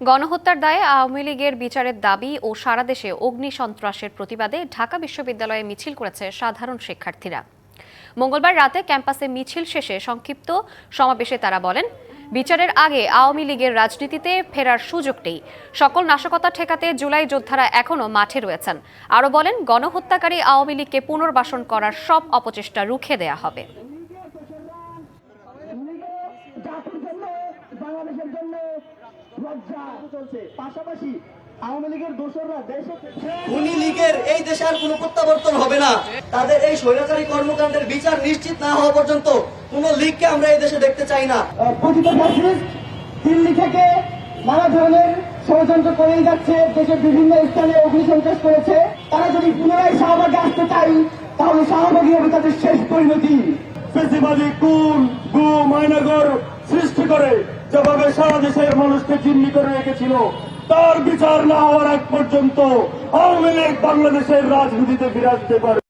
গণহত্যার দায়ে আওয়ামী লীগের বিচারের দাবি ও সারা দেশে অগ্নি সন্ত্রাসের প্রতিবাদে ঢাকা বিশ্ববিদ্যালয়ে মিছিল করেছে সাধারণ শিক্ষার্থীরা। মঙ্গলবার রাতে ক্যাম্পাসে মিছিল শেষে সংক্ষিপ্ত সমাবেশে তারা বলেন, বিচারের আগে আওয়ামী লীগের রাজনীতিতে ফেরার সুযোগ নেই। সকল নাশকতা ঠেকাতে জুলাই যোদ্ধারা এখনও মাঠে রয়েছেন। আরও বলেন, গণহত্যাকারী আওয়ামী লীগকে পুনর্বাসন করার সব অপচেষ্টা রুখে দেয়া হবে জাতির জন্য বাংলাদেশের জন্য লজ্জা। চলছে। পাশাপাশি আওয়ামী লীগের দোসররা দেশে খুনি লীগের এই দেশে আর কোনো প্রত্যাবর্তন হবে না। তাদের এই স্বৈরাচারী কর্মকাণ্ডের বিচার নিশ্চিত না হওয়া পর্যন্ত কোন লীগকে আমরা এই দেশে দেখতে চাই না। কথিত ফ্যাসিস্ট দিল্লি থেকে নানা ধরনের ষড়যন্ত্র করেই যাচ্ছে। দেশের বিভিন্ন স্থানে অগ্নিসন্ত্রাস করেছে। তারা যদি পুনরায় শাহবাগে আসতে চাই তাহলে শাহবাগই হবে তাদের শেষ পরিণতি। কুল গু যেভাবে সারা দেশের মানুষকে জিম্মি করে রেখেছিল তার বিচার না হওয়ার আগ পর্যন্ত আওয়ামী লীগ বাংলাদেশের রাজনীতিতে বিরাজতে পারে।